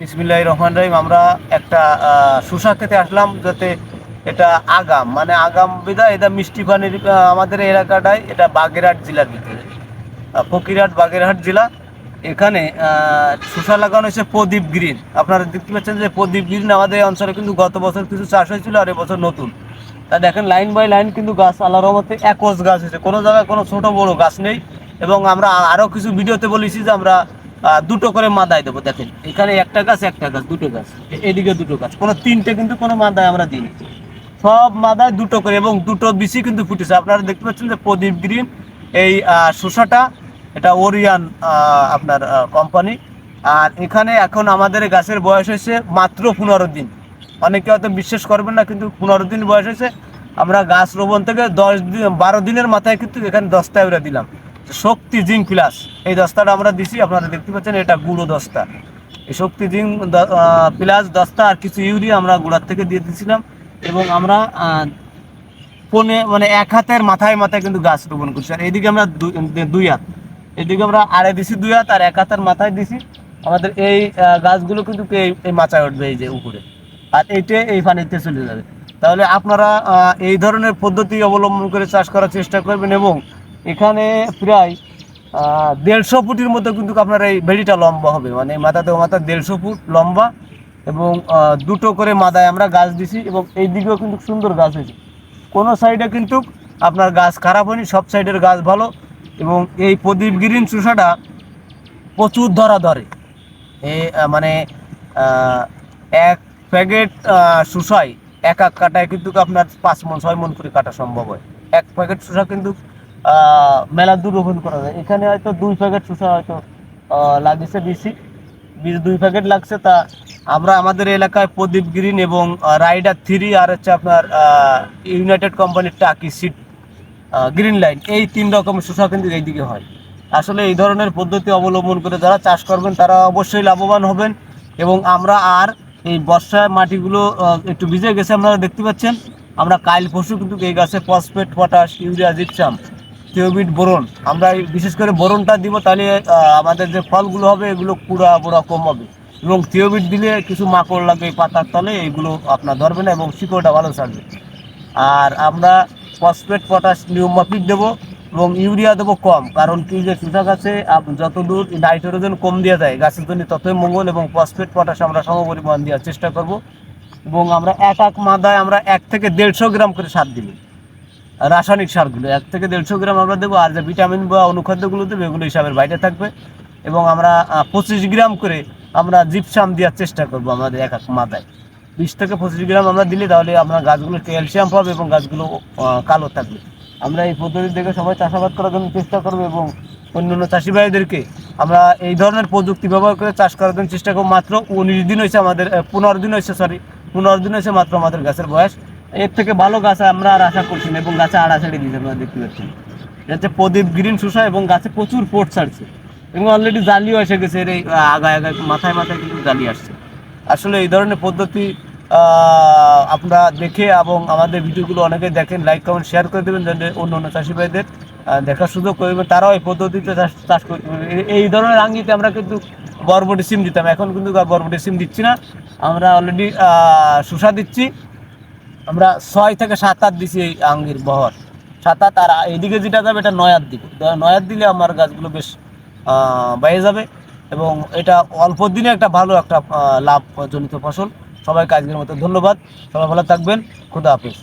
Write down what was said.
বিসমিল্লাহ রহমান রহিম, আমরা একটা শসা খেতে আসলাম যাতে এটা আগাম মানে আগাম বিধায় এটা মিষ্টি পানির আমাদের এলাকাটায়, এটা বাগেরহাট জেলার ভিতরে। ফকিরহাট, বাগেরহাট জেলা। এখানে শসা লাগানো হয়েছে প্রদীপ গ্রিন। আপনারা দেখতে পাচ্ছেন যে প্রদীপ গ্রিন আমাদের অঞ্চলে কিন্তু গত বছর কিছু চাষ হয়েছিল আর এবছর নতুন। তা দেখেন, লাইন বাই লাইন কিন্তু গাছ আল্লাহ রহমতে একজ গাছ হয়েছে। কোনো জায়গায় কোনো ছোট বড় গাছ নেই। এবং আমরা আরও কিছু ভিডিওতে বলেছি যে আমরা দুটো করে মাদায় দেবো, দেখেন। এখানে একটা গাছ একটা গাছ, দুটো গাছ। এদিকে দুটো গাছ। কোনো তিনটে কিন্তু কোনো মাদায় আমরা দিই সব মাদায় দুটো করে এবং দুটো বিসি কিন্তু ফুটেছে। আপনারা দেখতে পাচ্ছেন যে প্রদীপ গ্রিন, এই শসাটা, এটা ওরিয়ান আপনার কোম্পানি আর এখানে এখন আমাদের গাছের বয়স হয়েছে মাত্র পনেরো দিন। অনেকে হয়তো বিশ্বাস করবেন না, কিন্তু পনেরো দিন বয়স হয়েছে। আমরা গাছ রোপণ থেকে দশ দিন, বারো দিনের মাথায় কিন্তু এখানে দশটা এবার দিলাম। শক্তি জিঙ্ক প্লাস এই দস্তাটা আমরা দিছি, আপনারা দেখতে পাচ্ছেন, এটা গুঁড়ো দস্তা। এই শক্তি জিঙ্ক প্লাস দস্তা আর কিছু ইউরিয়া আমরা গুঁড়ার থেকে দিয়ে দিয়েছিলাম এবং আমরা পনে মানে এক হাতের মাথায় মাথায় কিন্তু গাছ রোপণ করছি। আর এইদিকে আমরা দুই হাত। এদিকে আমরা আড়াই দিছি দুই হাত আর এক হাতের মাথায় দিছি। আমাদের এই গাছগুলো কিন্তু এই মাচায় উঠবে এই যে উপরে। আর এইটা এই পানিতে চলে যাবে। তাহলে আপনারা এই ধরনের পদ্ধতি অবলম্বন করে চাষ করার চেষ্টা করবেন এবং এখানে প্রায় দেড়শো ফুটের মতো কিন্তু আপনার এই ভেড়িটা লম্বা হবে। মানে মাথাতে মাথা দেড়শো ফুট লম্বা এবং দুটো করে মাদায় আমরা গাছ দিছি এবং এই দিকেও কিন্তু সুন্দর গাছ হয়েছে। কোনো সাইডে কিন্তু আপনার গাছ খারাপ হয়নি, সব সাইডের গাছ ভালো এবং এই প্রদীপ গ্রিন চুষাটা প্রচুর ধরা ধরে। এ মানে এক প্যাকেট শুষাই এক এক কাটায় কিন্তু আপনার পাঁচ মন, ছয় মন করে কাটা সম্ভব হয়। এক প্যাকেট শুষা কিন্তু মেলা দূর করা যায়। এখানে হয়তো দুই প্যাকেট শুষা হয়তো লাগিয়েছে বেশি। বীজ দুই প্যাকেট লাগছে তা আমরা আমাদের এলাকায় প্রদীপ গ্রিন এবং রাইডার থ্রি আর হচ্ছে আপনার ইউনাইটেড কোম্পানির টাকি সিট গ্রিন লাইন এই তিন রকমের শসা কিন্তু এইদিকে হয়। আসলে এই ধরনের পদ্ধতি অবলম্বন করে যারা চাষ করবেন, তারা অবশ্যই লাভবান হবেন এবং আমরা আর এই বর্ষায় মাটিগুলো একটু ভিজে গেছে আপনারা দেখতে পাচ্ছেন। আমরা কাইল পশু কিন্তু এই গাছে ফসফেট পটাশ ইউরিয়া জিপসাম থিওবিট বোরন। আমরা বিশেষ করে বোরনটা দিব, তাহলে আমাদের যে ফলগুলো হবে, এগুলো পুরা পুরা কম হবে। এবং থিওবিট দিলে কিছু মাকড় লাগে পাতার তলে এইগুলো আপনার ধরবে না এবং শিকড়টা ভালো ছাড়বে। আর আমরা ফসফেট, পটাশ নিয়মমাফিক দেবো এবং ইউরিয়া দেবো কম, কারণ কি যে চুষা গাছে আপ- যতদূর নাইট্রোজেন কম দেওয়া যায়, গাছের জন্য ততই মঙ্গল এবং ফসফেট, পটাশ আমরা সমপরিমাণ দেওয়ার চেষ্টা করব। এবং আমরা এক এক মাদায় আমরা এক থেকে দেড়শো গ্রাম করে সার দিই রাসায়নিক সারগুলো, এক থেকে দেড়শো গ্রাম আমরা দেবো, আর যে ভিটামিন বা অনুখাদ্যগুলো দেবো, এগুলো হিসাবের বাইরে থাকবে। এবং আমরা পঁচিশ গ্রাম করে আমরা জিপসাম দেওয়ার চেষ্টা করব আমাদের এক এক মাথায়। বিশ থেকে পঁচিশ গ্রাম আমরা দিলে তাহলে আপনার গাছগুলো ক্যালসিয়াম পাবে এবং গাছগুলো কালো থাকবে। আমরা এই পদ্ধতি দেখে সবাই চাষাবাদ করার জন্য চেষ্টা করব এবং অন্যান্য চাষি ভাইদেরকে আমরা এই ধরনের প্রযুক্তি ব্যবহার করে চাষ করার জন্য চেষ্টা করব। মাত্র উনিশ দিন হয়েছে আমাদের পনেরো দিন হয়েছে সরি পনেরো দিন হয়েছে মাত্র আমাদের গাছের বয়স। এর থেকে ভালো গাছ আমরা আর আশা করছি না, এবং গাছে আড়া ছেড়ে দিয়েছে আপনারা দেখতে পাচ্ছেন। এটা হচ্ছে প্রদীপ গ্রিন শুষা এবং গাছে প্রচুর পোট ছাড়ছে, এবং অলরেডি জালিও এসে গেছে, এর এই আগায় আগায়, মাথায় মাথায় কিন্তু জালি আসছে। আসলে এই ধরনের পদ্ধতি আপনারা দেখে এবং আমাদের ভিডিওগুলো অনেকে দেখেন লাইক কমেন্ট শেয়ার করে দেবেন যাতে অন্য অন্য চাষি ভাইদের দেখার সুযোগ করবে তারাও এই পদ্ধতিতে চাষ করতে এই- ধরনের আঙ্গিতে আমরা কিন্তু বরবটি সিম দিতাম। এখন কিন্তু বরবটি সিম দিচ্ছি না। আমরা অলরেডি শুষা দিচ্ছি। আমরা ছয় থেকে সাত আট দিছি এই আঙ্গির বহর। সাত আট আর এদিকে যেটা যাবে এটা নয় আট দিকে নয়ার দিলে আমার গাছগুলো বেশ বেড়ে যাবে এবং এটা অল্প দিনে একটা ভালো একটা লাভজনিত ফসল। সবাই আজকের মতো ধন্যবাদ। সবাই ভালো থাকবেন। খুদা হাফিজ।